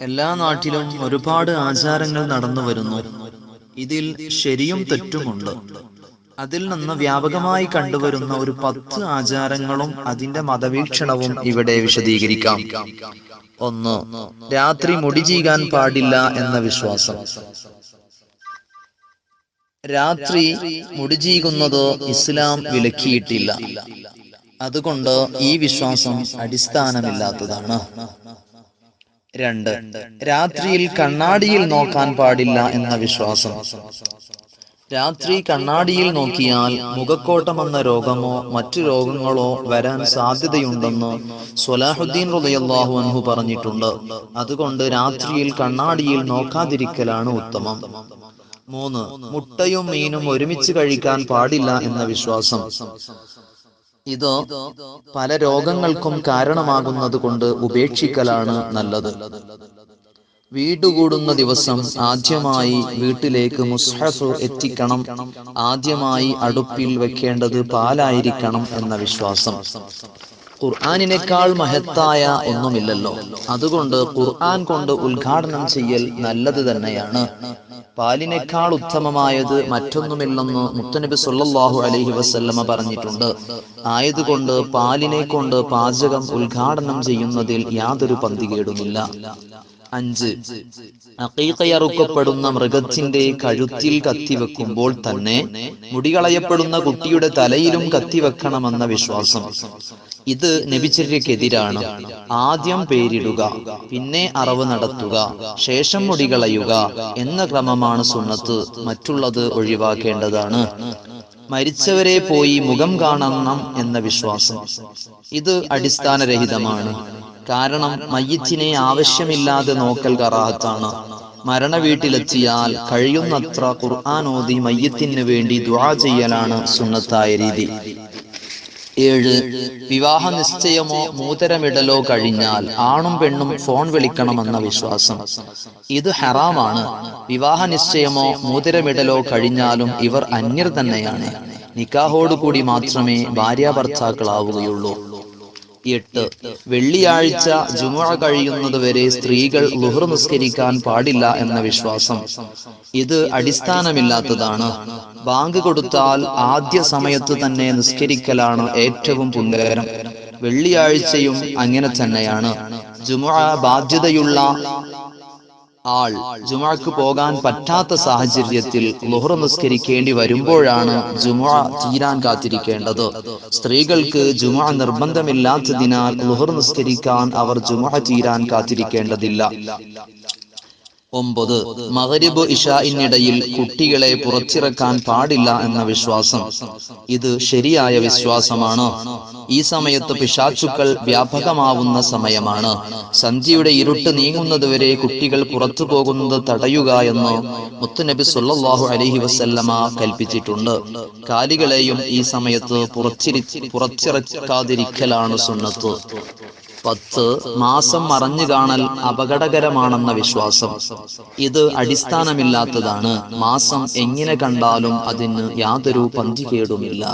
എല്ലാ നാട്ടിലും ഒരുപാട് ആചാരങ്ങൾ നടന്നു വരുന്നു ഇതിൽ ശരിയും തെറ്റുമുണ്ട്. അതിൽ നിന്ന് വ്യാപകമായി കണ്ടുവരുന്ന ഒരു പത്ത് ആചാരങ്ങളും അതിന്റെ മതവീക്ഷണവും ഇവിടെ വിശദീകരിക്കാം. ഒന്ന് രാത്രി മുടി ചീകാൻ പാടില്ല എന്ന വിശ്വാസം. രാത്രി മുടി ചീകുന്നത് ഇസ്ലാം വിലക്കിയിട്ടില്ല. അതുകൊണ്ട് ഈ വിശ്വാസം അടിസ്ഥാനമില്ലാത്തതാണ്. രണ്ട്. രാത്രിയിൽ കണ്ണാടിയിൽ നോക്കാൻ പാടില്ല എന്ന വിശ്വാസം. രാത്രി കണ്ണാടിയിൽ നോക്കിയാൽ മുഖക്കോട്ടം എന്ന രോഗമോ മറ്റു രോഗങ്ങളോ വരാൻ സാധ്യതയുണ്ടെന്ന് സൊലാഹുദ്ദീൻ റളിയല്ലാഹു അൻഹു പറഞ്ഞിട്ടുണ്ട്. അതുകൊണ്ട് രാത്രിയിൽ കണ്ണാടിയിൽ നോക്കാതിരിക്കലാണ് ഉത്തമം. മൂന്ന് മുട്ടയും മീനും ഒരുമിച്ച് കഴിക്കാൻ പാടില്ല എന്ന വിശ്വാസം. ഇത് പല രോഗങ്ങൾക്കും കാരണമാകുന്നത് കൊണ്ട് ഉപേക്ഷിക്കലാണ് നല്ലത്. വീടുകൂടുന്ന ദിവസം ആദ്യമായി വീട്ടിലേക്ക് മുസ്ഹഫ് എത്തിക്കണം. ആദ്യമായി അടുപ്പിൽ വെക്കേണ്ടത് പാലായിരിക്കണം എന്ന വിശ്വാസം. ഖുർആാനിനേക്കാൾ മഹത്തായ ഒന്നുമില്ലല്ലോ. അതുകൊണ്ട് ഖുർആൻ കൊണ്ട് ഉദ്ഘാടനം ചെയ്യൽ നല്ലത് തന്നെയാണ്. പാലിനേക്കാൾ ഉത്തമമായത് മറ്റൊന്നുമില്ലെന്ന് മുത്തനബി സൊല്ലാഹു അലഹി വസല്ലമ പറഞ്ഞിട്ടുണ്ട്. ആയതുകൊണ്ട് പാലിനെ കൊണ്ട് പാചകം ഉദ്ഘാടനം ചെയ്യുന്നതിൽ യാതൊരു പന്തികേടുമില്ല. അഞ്ച് അക്കീക്കയറുക്കപ്പെടുന്ന മൃഗത്തിന്റെ കഴുത്തിൽ കത്തിവെക്കുമ്പോൾ തന്നെ മുടികളയപ്പെടുന്ന കുട്ടിയുടെ തലയിലും കത്തിവെക്കണമെന്ന വിശ്വാസം. ഇത് നബിചര്യക്കെതിരാണ്. ആദ്യം പേരിടുക പിന്നെ അറവ് നടത്തുക ശേഷം മുടികളയുക എന്ന ക്രമമാണ് സുന്നത്ത്. മറ്റുള്ളത് ഒഴിവാക്കേണ്ടതാണ്. മരിച്ചവരെ പോയി മുഖം കാണണം എന്ന വിശ്വാസം. ഇത് അടിസ്ഥാനരഹിതമാണ്. കാരണം മയ്യത്തിനെ ആവശ്യമില്ലാതെ നോക്കൽ കറാഹത്താണ്. മരണ വീട്ടിലെത്തിയാൽ കഴിയുന്നത്ര ഖുർആൻ ഓതി മയ്യത്തിന് വേണ്ടി ദുആ ചെയ്യലാണ് സുന്നത്തായ രീതി. ഏഴ്. വിവാഹ നിശ്ചയമോ മൂതരമിടലോ കഴിഞ്ഞാൽ ആണും പെണ്ണും ഫോൺ വിളിക്കണമെന്ന വിശ്വാസം. ഇത് ഹറാമാണ്. വിവാഹ നിശ്ചയമോ മൂതരമിടലോ കഴിഞ്ഞാലും ഇവർ അന്യർ തന്നെയാണ്. നിക്കാഹോടുകൂടി മാത്രമേ ഭാര്യാഭർത്താക്കളാവുകയുള്ളൂ എട്ട് വെള്ളിയാഴ്ച ജുമ കഴിയുന്നത് വരെ സ്ത്രീകൾ ലുഹർ നിസ്കരിക്കാൻ പാടില്ല എന്ന വിശ്വാസം. ഇത് അടിസ്ഥാനമില്ലാത്തതാണ്. ബാങ്ക് കൊടുത്താൽ ആദ്യ സമയത്ത് തന്നെ നിസ്കരിക്കലാണ് ഏറ്റവും പുണ്യകരം. വെള്ളിയാഴ്ചയും അങ്ങനെ തന്നെയാണ്. ജുമ ബാധ്യതയുള്ള ആൾ ജുമാക്ക് പോകാൻ പറ്റാത്ത സാഹചര്യത്തിൽ ലുഹർ നിസ്കരിക്കേണ്ടി വരുമ്പോഴാണ് ജുമാ തീരാൻ കാത്തിരിക്കേണ്ടത്. സ്ത്രീകൾക്ക് ജുമാ നിർബന്ധമില്ലാത്തതിനാൽ ലുഹർ നിസ്കരിക്കാൻ അവർ ജുമാ തീരാൻ കാത്തിരിക്കേണ്ടതില്ല. ഒമ്പത് മകരിബ് ഇഷായിനിടയിൽ കുട്ടികളെ പുറത്തിറക്കാൻ പാടില്ല എന്ന വിശ്വാസം. ഇത് ശരിയായ വിശ്വാസമാണ്? ഈ സമയത്ത് പിശാച്ചുക്കൾ വ്യാപകമാവുന്ന സമയമാണ്. സന്ധ്യയുടെ ഇരുട്ട് നീങ്ങുന്നതുവരെ കുട്ടികൾ പുറത്തു പോകുന്നത് തടയുക എന്ന് മുത്തുനബി സുല്ലാഹു അലഹി വസല്ലമ കൽപ്പിച്ചിട്ടുണ്ട്. കാലികളെയും ഈ സമയത്ത് പുറത്തിരി പുറത്തിറക്കാതിരിക്കലാണ് സുന്നത്ത്. പത്ത് മാസം മറഞ്ഞു കാണൽ അപകടകരമാണെന്ന വിശ്വാസം. ഇത് അടിസ്ഥാനമില്ലാത്തതാണ്. മാസം എങ്ങനെ കണ്ടാലും അതിന് യാതൊരു പന്തികേടുമില്ല